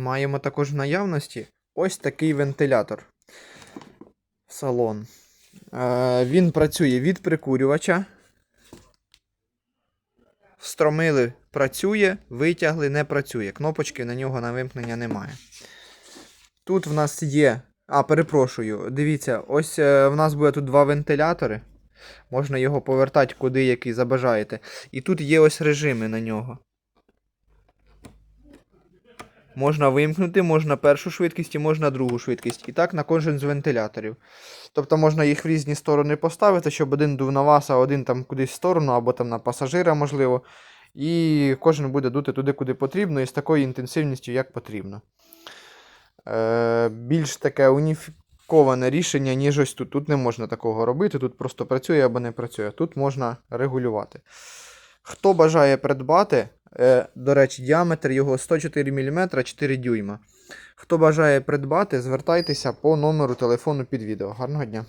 маємо також в наявності ось такий вентилятор. Салон. Е, він працює від прикурювача. Встромили, працює, витягли, не працює. Кнопочки на нього на вимкнення немає. Тут в нас є. А, перепрошую, дивіться, ось е, в нас буде тут два вентилятори. Можна його повертати куди який забажаєте. І тут є ось режими на нього. Можна вимкнути, можна першу швидкість і можна другу швидкість. І так на кожен з вентиляторів. Тобто можна їх в різні сторони поставити, щоб один дув на вас, а один там кудись в сторону, або там на пасажира, можливо. І кожен буде дути туди, куди потрібно, і з такою інтенсивністю, як потрібно. Е, більш таке уніфіковане рішення, ніж ось тут. Тут не можна такого робити, тут просто працює або не працює. Тут можна регулювати. Хто бажає придбати, до речі, діаметр його 104 мм 4 дюйма. Хто бажає придбати, звертайтеся по номеру телефону під відео. Гарного дня!